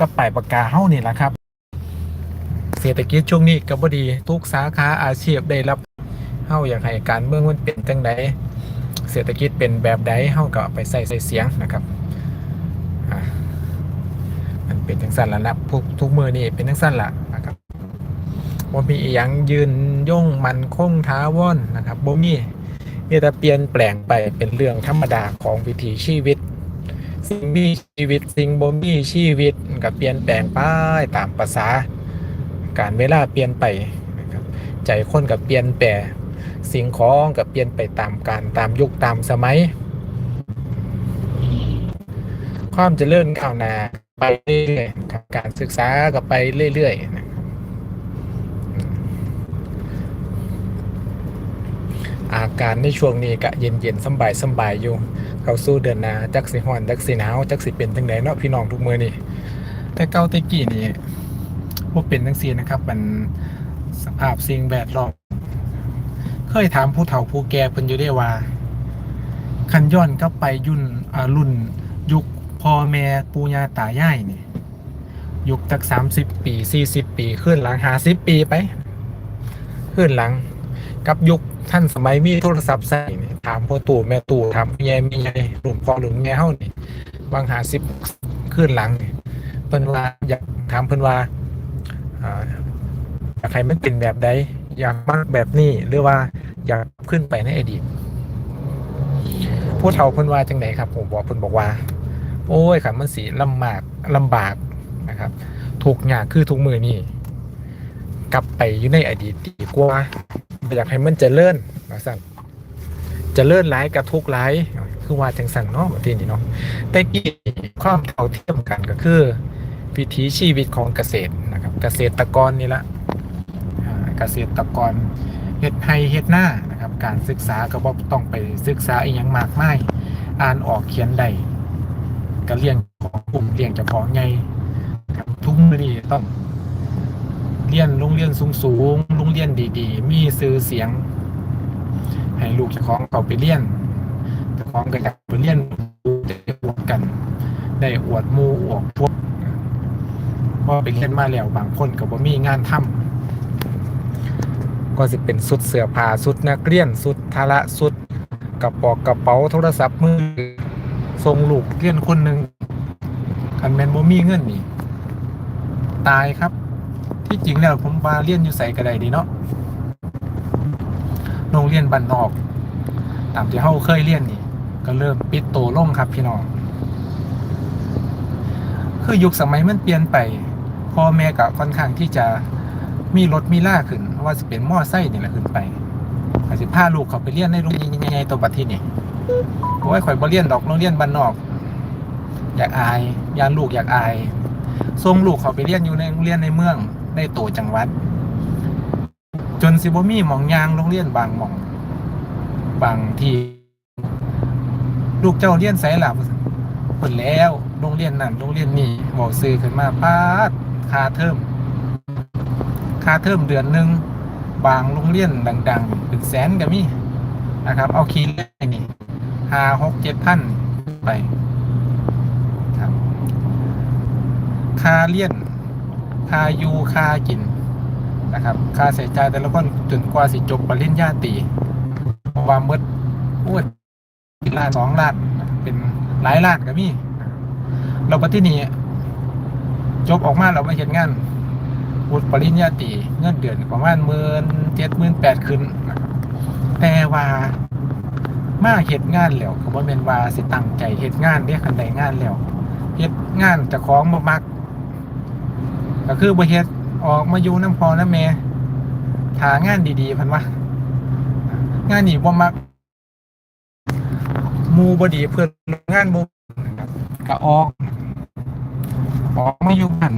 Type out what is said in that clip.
กับป้ายประกาศเฮานี่แหละครับ เศรษฐกิจช่วงนี้ก็บดีทุกสาขาอาชีพได้รับเฮาอยากให้การเมืองมันเป็นจังไดเศรษฐกิจเป็นแบบใดเฮาก็ไปใส่ใส่เสียงนะครับมันเป็นจังซั่นละนะทุกทุกมือนี่เป็นจังซั่นละนะครับบ่มีอีหยังยืนย่งมันคงท้าวอนนะครับบ่มีมีแต่เปลี่ยนแปลงไปเป็นเรื่องธรรมดาของวิถีชีวิต สิ่งมีชีวิตสิ่งบ่มีชีวิตมันก็เปลี่ยนแปลงไปตามภาษา การเวลาเปลี่ยนไปนะครับใจคนกับเปลี่ยนแปลงสิ่งของกับเปลี่ยนไปตามการตามยุคตามสมัย ความเจริญก้าวหน้าไปเรื่อยๆการศึกษาก็ไปเรื่อยๆนะครับอืม อาการในช่วงนี้ก็เย็นๆสบายสบายอยู่ เขาสู่เดือนนาจักสิฮ้อนจักสิหนาวจักสิเป็นจังไดเนาะพี่น้องทุกมือนี่แต่เก่าต่กี้นี่บ่เป็นจังซี่นะครับ มันสภาพสิ่งแวดล้อมเคยถามผู้เฒ่าผู้แก่เพิ่นอยู่ได้ว่า คันย้อนกลับไปยุ่นอรุ่น ยุคพ่อแม่ปู่ย่าตายายนี่ยุคจัก30ปี40ปี ขึ้นหลัง50ปีไป ขึ้นหลังกับยุค ท่านสมัยมีโทรศัพท์ใส่นี่ถามพ่อตู่แม่ตู่ถามพี่ใหญ่แม่ใหญ่รุ่นพ่อรุ่นแม่เฮานี่บาง50ขึ้นหลังเพิ่นว่าอยากถามเพิ่นว่าอ่าอยากให้มันเป็นแบบใดอยากมากแบบนี้หรือว่าอยากขึ้นไปในอดีตผู้เฒ่าเพิ่นว่าจังไดครับ ผมบอกเพิ่นบอกว่า โอ้ยครับมันสีลำบากลำบากนะครับถูกข์ยากคือทุกมือนี่กลับไปอยู่ในอดีตดีกว่า อยากให้มันจเจริญว่าสั่นเจริญหลายกับทุกหลายคือว่าจังสั่นเนาะประเทศนี้เนาะแต่กี้ความเท่าเทียมกันก็คือ วิถีชีวิตของเกษตรนะครับ เกษตรกรนี่ละเกษตรกรเฮ็ดไร่เฮ็ดหน้านะครับ การศึกษาก็บ่ต้องไปศึกษาอีหยังมากมายอ่านออกเขียนได้ก็เลี้ยงของกลุ่มเลี้ยงเจ้าของไงทุกมื้อนี้ต้อง เรียนโรงเรียนสูงๆโรงเรียนดีๆ มีชื่อเสียง ให้ลูกเจ้าของเขาไปเรียนเจ้าของก็อยากไปเรียนได้อวดกัน ได้อวดมูอวดพวกพอไปเรียนมาแล้วบางคนก็บ่มีงานทำก็สิเป็นสุดเสื้อผ้าสุดนักเรียนสุดทาระสุดกระเป๋ากระเป๋าโทรศัพท์มือถือส่งลูกเรียนคนหนึ่งคันแมนบ่มีเงินนี่ ตายครับ ที่จริงแล้วผมว่าเรียนอยู่ใส่กระไดดีเนาะโรงเรียนบ้านนอก ตามที่เฮาเคยเรียนนี่ ก็เริ่มปิดโตลงครับพี่น้อง คือยุคสมัยมันเปลี่ยนไปพ่อแม่ก็ค่อนข้างที่จะมีรถมีล่าขึ้น ว่าจะเป็นมอไซค์นี่แหละขึ้นไปอาจจะพาลูกเขาไปเรียนในโรงเรียนใหญ่ๆตัวบัดที่นี่โอ้ยข่อยบ่เรียนดอกโรงเรียนบ้านนอก อยากอายยานลูกอยากอายส่งลูกเขาไปเรียนอยู่ในโรงเรียนในเมือง ในโตจังหวัด จนสิบมีหมองยางโรงเรียนบางหมอง บางที่ลูกเจ้าเรียนไสล่ะเปิดแล้วโรงเรียนนั่นโรงเรียนนี้บอกซื้อขึ้นมาป้าดคาเทอมคาเทอมเดือนหนึ่งบางโรงเรียนดัง ๆ เป็นแสนก็มีนะครับ เอาคีย์เลขนี่ห้าหกเจ็ดพันไปครับค่าเรียน ค่าอยู่ค่ากินนะครับค่าใช้จ่ายแต่ละคนจนกว่าสิจบปริญญาตรีเพราะว่าเมื่อโอ้ยล้านสองล้านเป็นหลายล้านก็มีเราปฏินี้จบออกมาเราไปเห็นงานวุฒิปริญญาตรีเงินเดือนประมาณหมื่นเจ็ดหมื่นแปดขึ้นแต่ว่ามาเฮ็ดงานแล้วก็บ่แม่นว่าสิตั้งใจเฮ็ดงานเด้คันใดงานแล้วเฮ็ดงานเจ้าของบ่มัก ก็คือบ่เฮ็ดออกมาอยู่น้ำพอน้ำแม่หางานดีๆพันว่างานนี่บ่มักมูบ่ดีเพื่อนงานหมู่ก็ออก ออกมาอยู่บ้าน